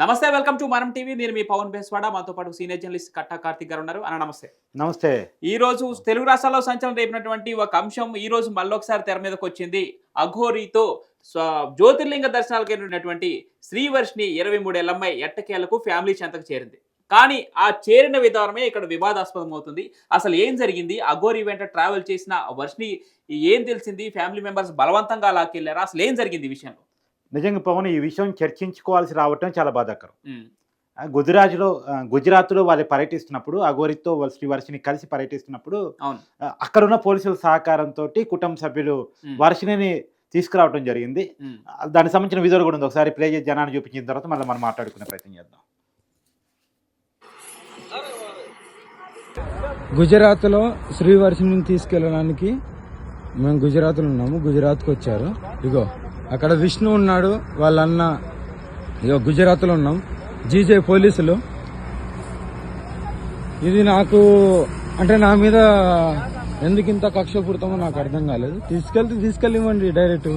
నమస్తే welcome to మనం TV. నేను మీ పవన్ బేస్వాడ. మాతో పాటు సీనియర్ జర్నలిస్ట్ కట్టా కార్తిక్ గారు ఉన్నారు. అన్న నమస్తే. నమస్తే. ఈ రోజు తెలుగు రాష్ట్రాల్లో సంచలనం రేపినటువంటి ఒక అంశం ఈ రోజు మళ్ళొకసారి తెర మీదకి వచ్చింది. అఘోరితో జ్యోతిర్లింగ దర్శనాలకు వెళ్ళినటువంటి శ్రీవర్షిని ఇరవై మూడేళ్ళమ్మాయి ఎట్టకేలకు ఫ్యామిలీ చెంతకు చేరింది. కానీ ఆ చేరిన విధానమే ఇక్కడ వివాదాస్పదం అవుతుంది అసలు ఏం జరిగింది? అఘోరి వెంట ట్రావెల్ చేసిన వర్షిని ఏం తెలిసింది? ఫ్యామిలీ మెంబర్స్ బలవంతంగా లాక్కెళ్ళారా అసలు ఏం జరిగింది ఈ విషయంలో? నిజంగా పవన్ ఈ విషయం చర్చించుకోవాల్సి రావటం చాలా బాధాకరం. గుజరాత్లో గుజరాత్లో వాళ్ళు పర్యటిస్తున్నప్పుడు అగోరితో వాళ్ళ శ్రీవర్షిని కలిసి పర్యటిస్తున్నప్పుడు అవును. ఆ, అక్కడున్న పోలీసుల సహకారంతో కుటుంబ సభ్యులు వర్షిని తీసుకురావడం జరిగింది. దానికి సంబంధించిన విజువల్ కూడా ఉంది. ఒకసారి ప్లే చేసి జనాన్ని చూపించిన తర్వాత మళ్ళీ మనం మాట్లాడుకునే ప్రయత్నం చేద్దాం. గుజరాత్లో శ్రీవర్షిని తీసుకెళ్ళడానికి మేము గుజరాత్లో ఉన్నాము. గుజరాత్కి వచ్చారు. ఇగో. అక్కడ విష్ణు ఉన్నాడు వాళ్ళ అన్న ఇగో గుజరాత్లో ఉన్నాం. జీజే పోలీసులు. ఇది నాకు అంటే నా మీద ఎందుకు ఇంత కక్ష పుడతామో నాకు అర్థం కాలేదు. తీసుకెళ్తే తీసుకెళ్ళివ్వండి డైరెక్ట్.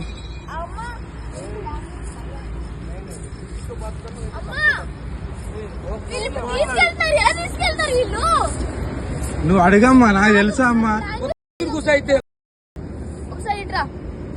నువ్వు అడగమ్మా నాకు తెలుసా అమ్మా. ఇట్రా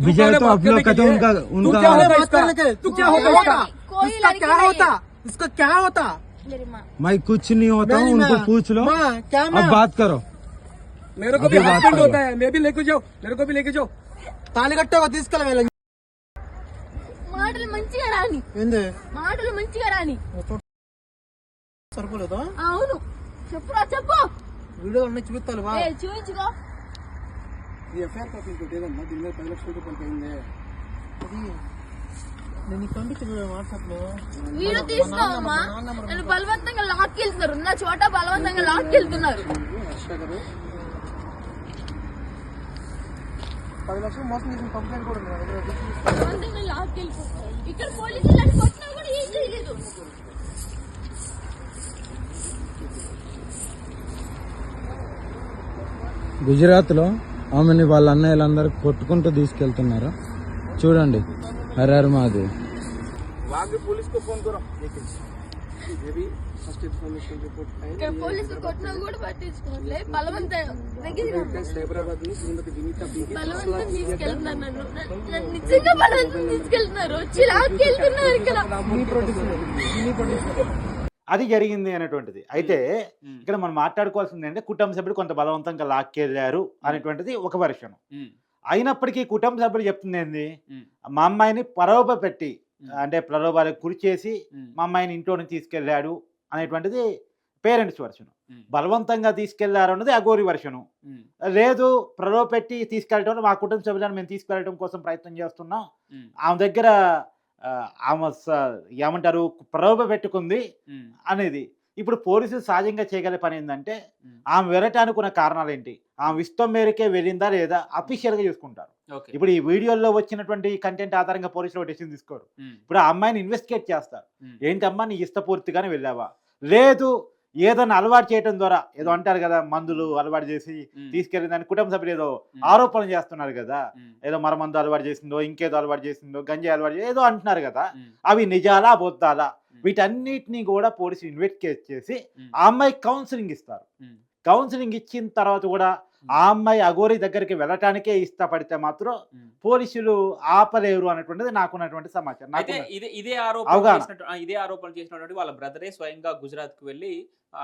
विजय तो आप लोग कहते उनका तू उनका क्या है बात करने के तू क्या होता कोई इसका कोई इसका लड़की क्या नहीं। होता इसका क्या होता मेरी माँ मैं कुछ नहीं होता हूँ मेरी उनको माँ- पूछ लो माँ, क्या अब माँ? बात करो मेरे को अभी भी बात हस्बैंड करो। होता है मैं भी लेके जाओ मेरे को भी लेके जाओ తాళిగట్ట తీసుకెళ్ళ మాటలు మంచిగా రాని ఏంది మాటలు మంచిగా రాని సరిపోలేదా అవును చెప్పురా చెప్పు వీడియో అన్నీ చూపిస్తాను వా ఏ చూపించుకో ఈ ఎఫ్ఐఆర్ కాపీ ఇంకోటి ఏదన్నా దీని మీద పది లక్షల రూపాయలకి అయింది అది నేను నీకు పంపించిన వాట్సాప్లో వీడియో తీసుకోమ్మా నన్ను బలవంతంగా లాక్కెళ్తున్నారు. నా చోట బలవంతంగా లాక్కెళ్తున్నారు. హర్ష గారు పది లక్షలు మోసం చేసిన కంప్లైంట్ కూడా ఉంది ఇక్కడ పోలీసులు కొట్టినా కూడా ఏం చేయలేదు. గుజరాత్లో ఆమెని వాళ్ళ అన్నయ్యలందరూ కొట్టుకుంటూ తీసుకెళ్తున్నారు చూడండి హరారు మాది తీసుకెళ్తున్నారు తీసుకెళ్తున్నారు వచ్చి అది జరిగింది అనేటువంటిది. అయితే ఇక్కడ మనం మాట్లాడుకోవాల్సింది ఏంటంటే కుటుంబ సభ్యులు కొంత బలవంతంగా లాక్కెళ్ళారు అనేటువంటిది ఒక వెర్షన్ ఉమ్, అయినప్పటికీ కుటుంబ సభ్యులు చెప్తుంది ఏంది మా అమ్మాయిని ప్రలోభ పెట్టి అంటే ప్రలోభాలకు గురి చేసి మా అమ్మాయిని ఇంట్లో నుంచి తీసుకెళ్ళాడు అనేటువంటిది పేరెంట్స్ వర్షను బలవంతంగా తీసుకెళ్ళారు అన్నది అగోరి వర్షను లేదు ప్రలోభ పెట్టి తీసుకెళ్ళటం మా కుటుంబ సభ్యులను మేము తీసుకెళ్ళటం కోసం ప్రయత్నం చేస్తున్నాం. ఆమె దగ్గర ఆమె స- ఏమంటారు? ప్రలోభ పెట్టుకుంది అనేది. ఇప్పుడు పోలీసులు సహజంగా చేయగల పని ఏంటంటే. ఆమె వెళ్ళటానికి ఉన్న కారణాలు ఏంటి ఆమె ఇష్టం మేరకే వెళ్ళిందా లేదా అఫీషియల్గా చూసుకుంటారు. ఓకే. ఇప్పుడు ఈ వీడియోలో వచ్చినటువంటి కంటెంట్ ఆధారంగా పోలీసులు డెసిషన్ తీసుకోరు. ఇప్పుడు ఆ అమ్మాయిని ఇన్వెస్టిగేట్ చేస్తారు. ఏంటమ్మా నీ ఇష్టపూర్తిగానే వెళ్ళావా? లేదు ఏదైనా అలవాటు చేయడం ద్వారా ఏదో అంటారు కదా మందులు అలవాటు చేసి ఉమ్, తీసుకెళ్ళిన దాని కుటుంబ సభ్యులు ఏదో ఆరోపణలు చేస్తున్నారు కదా ఏదో మరమందు అలవాటు చేసిందో ఇంకేదో అలవాటు చేసిందో గంజాయి అలవాటు ఏదో అంటున్నారు కదా అవి నిజాలా అబద్ధాలా? వీటన్నిటిని కూడా పోలీసులు ఇన్వెస్టిగేట్ చేసి ఆ అమ్మాయి కౌన్సిలింగ్ ఇస్తారు. కౌన్సిలింగ్ ఇచ్చిన తర్వాత కూడా ఆ అమ్మాయి అఘోరి దగ్గరికి వెళ్ళటానికే ఇష్టపడితే మాత్రం. పోలీసులు ఆపలేరు అనేటువంటిది నాకున్నటువంటి సమాచారం. అయితే నాకు ఇదే ఇదే ఆరోపణ ఇదే ఆరోపణ చేసినటువంటి వాళ్ళ బ్రదరే స్వయంగా గుజరాత్కు వెళ్ళి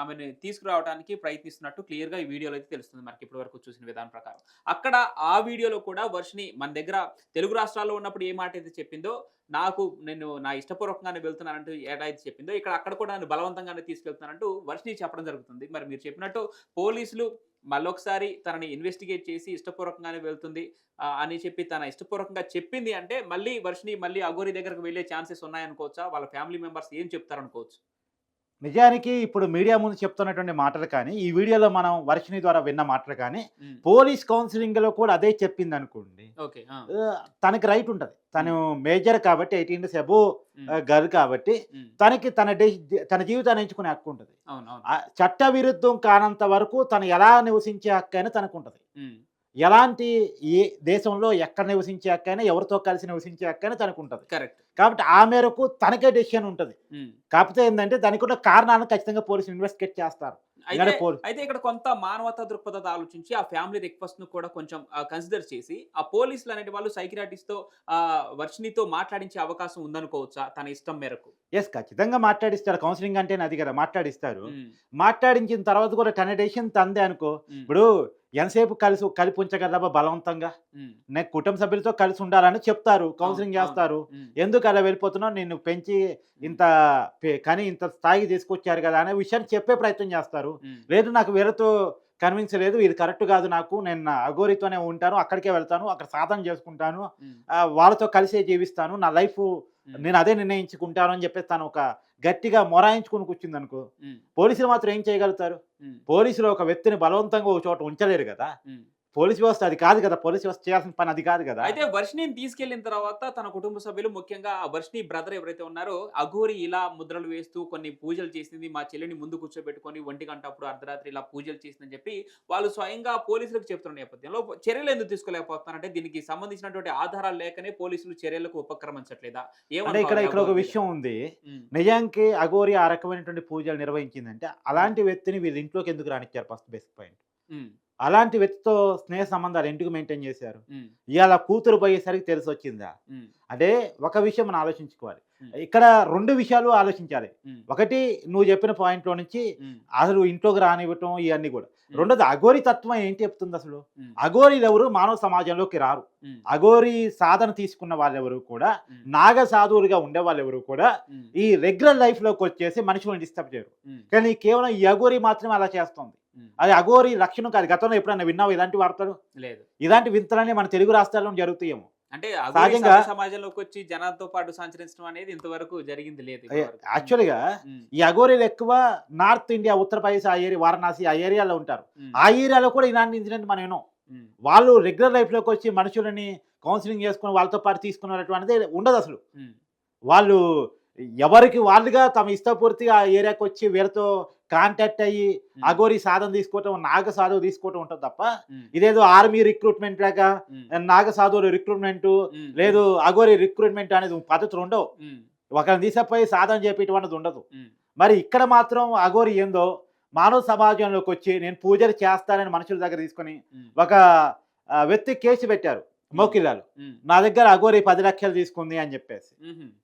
ఆమెను తీసుకురావడానికి ప్రయత్నిస్తున్నట్టు క్లియర్గా ఈ వీడియోలో అయితే తెలుస్తుంది. మనకి ఇప్పటి వరకు చూసిన విధానం ప్రకారం. అక్కడ ఆ వీడియోలో కూడా వర్షిని మన దగ్గర తెలుగు రాష్ట్రాల్లో ఉన్నప్పుడు ఏ మాట అయితే చెప్పిందో నాకు నేను నా ఇష్టపూర్వకంగానే వెళ్తున్నానంటూ అయితే చెప్పిందో ఇక్కడ అక్కడ కూడా నన్ను బలవంతంగానే తీసుకెళ్తున్నానంటూ వర్షిని చెప్పడం జరుగుతుంది. మరి మీరు చెప్పినట్టు పోలీసులు మళ్ళొకసారి తనని ఇన్వెస్టిగేట్ చేసి ఇష్టపూర్వకంగానే వెళ్తుంది. అని చెప్పి తన ఇష్టపూర్వకంగా చెప్పింది అంటే మళ్ళీ వర్షిని మళ్ళీ అగోరి దగ్గరకు వెళ్ళే ఛాన్సెస్ ఉన్నాయనుకోవచ్చా? వాళ్ళ ఫ్యామిలీ మెంబర్స్ ఏం చెప్తారనుకోవచ్చు? నిజానికి ఇప్పుడు మీడియా ముందు చెప్తున్నటువంటి మాటలు కానీ ఈ వీడియోలో మనం వర్షిని ద్వారా విన్న మాటలు కానీ పోలీస్ కౌన్సిలింగ్లో కూడా అదే చెప్పింది అనుకోండి. తనకి రైట్ ఉంటుంది. తను మేజర్ కాబట్టి ఎయిటీన్ డేస్ అబో గర్ల్ కాబట్టి తనకి తన తన జీవితాన్ని ఎంచుకునే హక్కు ఉంటుంది. చట్ట విరుద్ధం కానంత వరకు తను ఎలా నివసించే హక్కు అయినా తనకు ఉంటుంది. ఎలాంటి ఏ దేశంలో ఎక్కడ నివసించే హక్కు అయినా ఎవరితో కలిసి నివసించే హక్కు అయినా తనకు ఉంటుంది కరెక్ట్. కాబట్టి ఆ మేరకు తనకే డెసిషన్ ఉంటుంది. కాకపోతే ఏంటంటే దానికి ఉన్న కారణాలను ఖచ్చితంగా పోలీసులు ఇన్వెస్టిగేట్ చేస్తారు. అయితే ఇక్కడ కొంత మానవతా దృక్పథత ఆలోచించి ఆ ఫ్యామిలీ రిక్వెస్ట్ను కూడా కొంచెం కన్సిడర్ చేసి ఆ పోలీసులు అనేటి వాళ్ళు సైకిరాటిస్ట్తో వర్షినితో మాట్లాడించే అవకాశం ఉందనుకోవచ్చా తన ఇష్టం మేరకు? ఎస్ ఖచ్చితంగా మాట్లాడిస్తారు కౌన్సిలింగ్ అంటే అది కదా మాట్లాడిస్తారు మాట్లాడించిన తర్వాత కూడా తన డెసిషన్ తందే అనుకో. ఇప్పుడు ఎంతసేపు కలిసి కలిపి ఉంచగలవా బలవంతంగా? నేను కుటుంబ సభ్యులతో కలిసి ఉండాలని చెప్తారు కౌన్సిలింగ్ చేస్తారు. ఎందుకు అలా వెళ్ళిపోతున్నావు? నిన్ను పెంచి ఇంత కానీ ఇంత స్థాయికి తీసుకొచ్చారు కదా అనే విషయాన్ని చెప్పే ప్రయత్నం చేస్తారు. లేదు నాకు వేరేతో కన్విన్స్ లేదు ఇది కరెక్ట్ కాదు నాకు. నేను నా అఘోరితోనే ఉంటాను. అక్కడికే వెళ్తాను. అక్కడ సాధన చేసుకుంటాను. వాళ్ళతో కలిసే జీవిస్తాను. నా లైఫ్ నేను అదే నిర్ణయించుకుంటాను అని చెప్పేసి తను ఒక గట్టిగా మొరాయించుకుని కూర్చుంది అనుకో. పోలీసులు మాత్రం ఏం చేయగలుగుతారు? పోలీసులు ఒక వ్యక్తిని బలవంతంగా ఒక చోట ఉంచలేరు కదా. పోలీస్ వ్యవస్థ అది కాదు కదా. పోలీస్ వ్యవస్థ చేయాల్సిన పని అది కాదు కదా. అయితే వర్షిణిని తీసుకెళ్ళిన తర్వాత తన కుటుంబ సభ్యులు ముఖ్యంగా ఆ వర్షిణి బ్రదర్ ఎవరైతే ఉన్నారో అఘోరి ఇలా ముద్రలు వేస్తూ కొన్ని పూజలు చేసింది మా చెల్లిని ముందు కూర్చోబెట్టుకొని ఒంటి గంట అప్పుడు అర్ధరాత్రి ఇలా పూజలు చేసిందని చెప్పి వాళ్ళు స్వయంగా పోలీసులకు చెప్తున్న నేపథ్యంలో చర్యలు ఎందుకు తీసుకోలేకపోతున్నారంటే దీనికి సంబంధించినటువంటి ఆధారాలు లేకనే పోలీసులు చర్యలకు ఉపక్రమించట్లేదా? అంటే ఇక్కడ ఇక్కడ ఒక విషయం ఉంది. నిజానికి అఘోరి ఆ రకమైనటువంటి పూజలు నిర్వహించిందంటే అలాంటి వ్యక్తిని వీళ్ళ ఇంట్లోకి ఎందుకు రానిచ్చారు ఫస్ట్ బేసిక్ పాయింట్. అలాంటి వ్యక్తితో స్నేహ సంబంధాలు ఎందుకు మెయింటైన్ చేశారు? ఇవాళ కూతురు పోయేసరికి తెలిసి వచ్చిందా అంటే ఒక విషయం మనం ఆలోచించుకోవాలి. ఇక్కడ రెండు విషయాలు ఆలోచించాలి. ఒకటి నువ్వు చెప్పిన పాయింట్లో నుంచి అసలు ఇంట్లోకి రానివ్వటం ఇవన్నీ కూడా. రెండోది అఘోరి తత్వం ఏంటి చెప్తుంది అసలు? అఘోరీలు ఎవరు? మానవ సమాజంలోకి రారు. అఘోరి సాధన తీసుకున్న వాళ్ళెవరు కూడా నాగ సాధువులుగా ఉండే వాళ్ళు ఎవరు కూడా ఈ రెగ్యులర్ లైఫ్లోకి వచ్చేసి మనుషులను డిస్టర్బ్ చేయరు. కానీ కేవలం ఈ అఘోరి మాత్రమే అలా చేస్తుంది. అది అఘోరి లక్షణం కాదు. గతంలో ఎప్పుడైనా విన్నావు ఇలాంటి వార్తలు? లేదు. ఇలాంటి వింతలన్నీ మన తెలుగు రాష్ట్రాల్లో జరుగుతాయేమో. అంటే సహజంగా- సమాజంలోకి వచ్చి జనాలతో పాటు సంచరించడం అనేది ఇంతవరకు జరిగింది లేదు. యాక్చువల్గా ఈ అఘోరీలు ఎక్కువ నార్త్ ఇండియా ఉత్తరప్రదేశ్ ఆ ఏరియా వారణాసి ఆ ఏరియాలో ఉంటారు. ఆ ఏరియాలో కూడా ఇలాంటి ఇన్సిడెంట్ మనం విన్నాం. వాళ్ళు రెగ్యులర్ లైఫ్లోకి వచ్చి మనుషులని కౌన్సిలింగ్ చేసుకుని వాళ్ళతో పాటు తీసుకున్నటువంటిది ఉండదు అసలు. వాళ్ళు ఎవరికి వాళ్ళుగా తమ ఇష్టపూర్తిగా ఆ ఏరియాకి వచ్చి వీళ్ళతో కాంటాక్ట్ అయ్యి అఘోరి సాధన తీసుకోవటం నాగ సాధువు తీసుకోవటం ఉంటుంది తప్ప ఇదేదో ఆర్మీ రిక్రూట్మెంట్ లాగా నాగ సాధువులు రిక్రూట్మెంట్ లేదు అఘోరి రిక్రూట్మెంట్ అనేది పద్ధతులు ఉండవు. ఒకరిని తీసపోయి సాధన చేపేటువంటిది ఉండదు. ఉమ్, మరి ఇక్కడ మాత్రం అఘోరి ఏందో మానవ సమాజంలోకి వచ్చి నేను పూజలు చేస్తానని మనుషుల దగ్గర తీసుకొని ఒక వ్యక్తి కేసు పెట్టారు. మోకిలాలు ఉమ్, నా దగ్గర అఘోరి పది లక్షలు తీసుకుంది అని చెప్పేసి.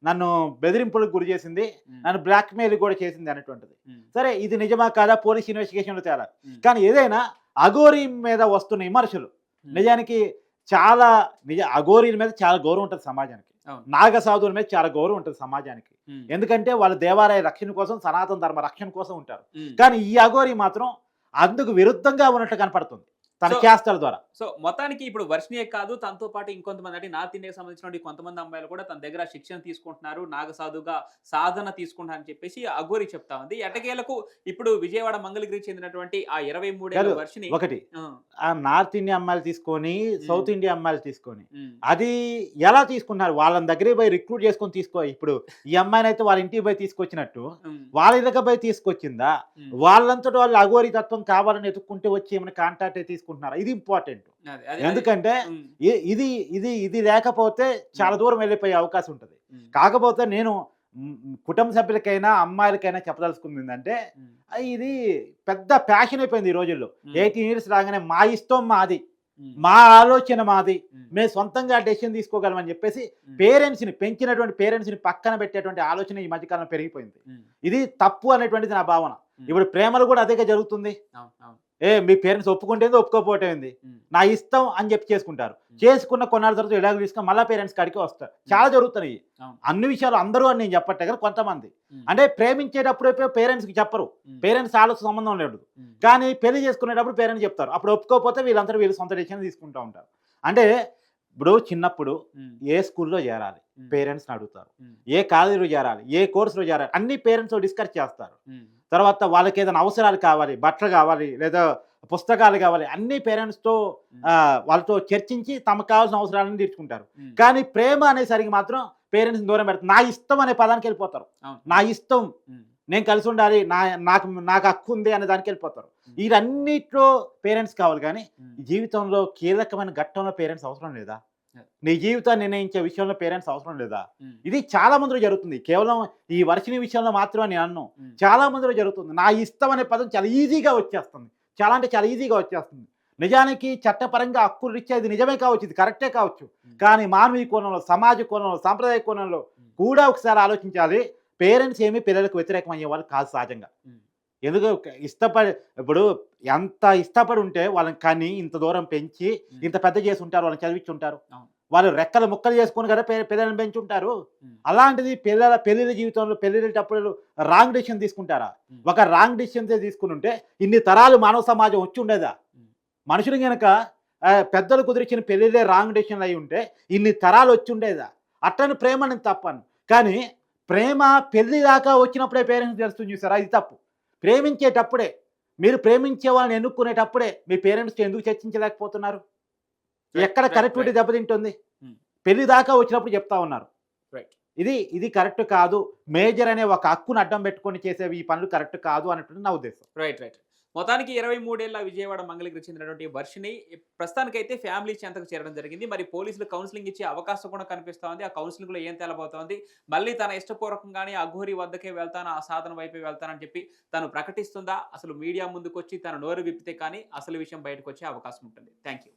నన్ను బెదిరింపులకు గురి చేసింది. నన్ను బ్లాక్మెయిల్ కూడా చేసింది అనేటువంటిది సరే ఇది నిజమా కాదా? పోలీస్ ఇన్వెస్టిగేషన్లో తేలా. కానీ ఏదైనా అఘోరి మీద వస్తున్న విమర్శలు. నిజానికి చాలా నిజ అఘోరీల మీద చాలా గౌరవం ఉంటుంది సమాజానికి. నాగ సాధువుల మీద చాలా గౌరవం ఉంటుంది సమాజానికి. ఎందుకంటే వాళ్ళు దేవాలయ రక్షణ కోసం సనాతన ధర్మ రక్షణ కోసం ఉంటారు. కానీ ఈ అఘోరి మాత్రం అందుకు విరుద్ధంగా ఉన్నట్టు కనపడుతుంది. తన చేష్టల ద్వారా. సో మొత్తానికి ఇప్పుడు వర్షిణియే కాదు తనతో పాటు ఇంకొంతమంది అంటే నార్త్ ఇండియాకి సంబంధించిన కొంతమంది అమ్మాయిలు కూడా తన దగ్గర శిక్షణ తీసుకుంటున్నారు నాగసాధుగా సాధన తీసుకుంటున్నారు అని చెప్పేసి అఘోరి చెప్తా ఉంది. ఎటకేలకు ఇప్పుడు విజయవాడ మంగళగిరికి చెందినటువంటి ఆ ఇరవై మూడేళ్ళ కాదు, వర్షిని ఒకటి. ఆ, నార్త్ ఇండియా అమ్మాయిలు తీసుకొని సౌత్ ఇండియా అమ్మాయిలు తీసుకొని అది ఎలా తీసుకున్నారు వాళ్ళని దగ్గరే పోయి రిక్రూట్ చేసుకొని తీసుకో ఇప్పుడు ఈ అమ్మాయిని అయితే వాళ్ళ ఇంటికి పోయి తీసుకొచ్చినట్టు వాళ్ళ దగ్గర పోయి తీసుకొచ్చిందా. వాళ్ళంతటి వాళ్ళు అఘోరి తత్వం కావాలని ఎత్తుక్కుంటే వచ్చి ఏమైనా కాంటాక్ట్ తీసుకుంటున్నారా. ఇది ఇంపార్టెంట్. ఎందుకంటే ఇది ఇది ఇది లేకపోతే చాలా దూరం వెళ్ళిపోయే అవకాశం ఉంటుంది. కాకపోతే నేను కుటుంబ సభ్యులకైనా అమ్మాయిలకైనా చెప్పదలుచుకుంది ఏంటంటే ఇది పెద్ద ప్యాషన్ అయిపోయింది ఈ రోజుల్లో. ఎయిటీన్ ఇయర్స్ రాగానే మా ఇష్టం మాది. మా ఆలోచన మాది. మేము సొంతంగా డెసిషన్ తీసుకోగలమని చెప్పేసి పేరెంట్స్ని పెంచినటువంటి పేరెంట్స్ని పక్కన పెట్టేటువంటి ఆలోచన ఈ మధ్యకాలంలో పెరిగిపోయింది. ఇది తప్పు అనేటువంటిది నా భావన. ఇప్పుడు ప్రేమలు కూడా అదేగా జరుగుతుంది. ఏ మీ పేరెంట్స్ ఒప్పుకుంటేంది ఒప్పుకోపోవటం ఉమ్, నా ఇష్టం అని చెప్పి చేసుకుంటారు. చేసుకున్న కొన్నాళ్ళ తర్వాత ఇలాగ తీసుకొని మళ్ళీ పేరెంట్స్ కాడికి వస్తారు. చాలా జరుగుతున్నాయి. అన్ని విషయాలు అందరూ అని నేను చెప్పట్లే కానీ కొంతమంది. అంటే ప్రేమించేటప్పుడు పేరెంట్స్కి చెప్పరు. పేరెంట్స్ వాళ్ళతో సంబంధం లేదు. కానీ పెళ్ళి చేసుకునేటప్పుడు పేరెంట్స్ చెప్తారు. అప్పుడు ఒప్పుకోకపోతే వీళ్ళందరూ వీళ్ళు సొంత డెసిషన్ తీసుకుంటూ ఉంటారు. అంటే ఇప్పుడు చిన్నప్పుడు ఏ స్కూల్లో చేరాలి? పేరెంట్స్ని అడుగుతారు. ఏ కాలేజీలో చేరాలి? ఏ కోర్సులో చేరాలి? అన్ని పేరెంట్స్ డిస్కస్ చేస్తారు. తర్వాత వాళ్ళకి ఏదైనా అవసరాలు కావాలి బట్టలు కావాలి లేదా పుస్తకాలు కావాలి అన్ని పేరెంట్స్తో వాళ్ళతో చర్చించి తమకు కావాల్సిన అవసరాలను తీర్చుకుంటారు. కానీ ప్రేమ అనేసరికి మాత్రం పేరెంట్స్ దూరం పెడతారు. నా ఇష్టం అనే పదానికి వెళ్ళిపోతారు. నా ఇష్టం. నేను కలిసి ఉండాలి. నా నాకు నాకు హక్కు ఉంది అనే దానికి వెళ్ళిపోతారు. వీరన్నిట్లో పేరెంట్స్ కావాలి కానీ జీవితంలో కీలకమైన ఘట్టంలో పేరెంట్స్ అవసరం లేదా. నీ జీవితాన్ని నిర్ణయించే విషయంలో పేరెంట్స్ అవసరం లేదా? ఇది చాలా మందిలో జరుగుతుంది. కేవలం ఈ వర్షిని విషయంలో మాత్రమే నేను అన్ను. ఉమ్, చాలా మందిలో జరుగుతుంది. నా ఇష్టం అనే పదం చాలా ఈజీగా వచ్చేస్తుంది. చాలా అంటే చాలా ఈజీగా వచ్చేస్తుంది. నిజానికి చట్టపరంగా హక్కులు ఇచ్చేది నిజమే కావచ్చు ఇది కరెక్టే కావచ్చు. కానీ మానవీయ కోణంలో సమాజ కోణంలో సాంప్రదాయ కోణంలో కూడా ఒకసారి ఆలోచించాలి. పేరెంట్స్ ఏమీ పిల్లలకు వ్యతిరేకం అయ్యే వాళ్ళు కాదు సహజంగా. ఎందుకు ఇష్టపడి ఇప్పుడు ఎంత ఇష్టపడి ఉంటే వాళ్ళని కానీ ఇంత దూరం పెంచి ఇంత పెద్ద చేసి ఉంటారు వాళ్ళని చదివించి ఉంటారు. వాళ్ళు రెక్కలు ముక్కలు చేసుకుని కదా పిల్లల్ని పెంచి ఉంటారు ఉమ్, అలాంటిది పిల్లల పెళ్ళిళ్ళ జీవితంలో పెళ్ళిళ్ళటప్పుడు రాంగ్ డిసిషన్ తీసుకుంటారా? ఒక రాంగ్ డిసిషన్ తీసుకుని ఉంటే ఇన్ని తరాలు మానవ సమాజం వచ్చి ఉండేదా. మనుషులు కనుక పెద్దలు కుదిరిచిన పెళ్ళిళ్ళే రాంగ్ డిసిషన్ అయి ఉంటే ఇన్ని తరాలు వచ్చి ఉండేదా అట్లని ప్రేమ నేను తప్పను. కానీ ప్రేమ పెళ్ళి దాకా వచ్చినప్పుడే పేరెంట్స్ తెలుస్తుంది చూసారా? ఇది తప్పు. ప్రేమించేటప్పుడే మీరు ప్రేమించే వాళ్ళని ఎన్నుకునేటప్పుడే మీ పేరెంట్స్తో ఎందుకు చర్చించలేకపోతున్నారు ఎక్కడ right. దెబ్బతింటుంది Hmm. పెళ్ళి దాకా వచ్చినప్పుడు చెప్తా ఉన్నారు. ఇది ఇది కరెక్ట్ కాదు మేజర్ అనే ఒక హక్కును అడ్డం పెట్టుకొని చేసేవి ఈ పనులు కరెక్ట్ కాదు అన్నట్టు నా ఉద్దేశం రైట్ రైట్ మొత్తానికి ఇరవై మూడేళ్ళ విజయవాడ మంగళగిరికి చెందినటువంటి వర్షిని ప్రస్తుతానికైతే ఫ్యామిలీ చెంతకు చేరడం జరిగింది. మరి పోలీసులు కౌన్సిలింగ్ ఇచ్చే అవకాశం కూడా కనిపిస్తోంది ఆ కౌన్సిలింగ్లో ఏం తేలబోతోంది మళ్ళీ తన ఇష్టపూర్వకంగానే అఘోరి వద్దకే వెళ్తాను? ఆ సాధన వైపే వెళ్తానని చెప్పి తను ప్రకటిస్తుందా? అసలు మీడియా ముందుకు వచ్చి తన నోరు విప్పితే కానీ అసలు విషయం బయటకు వచ్చే అవకాశం ఉంటుంది. Thank you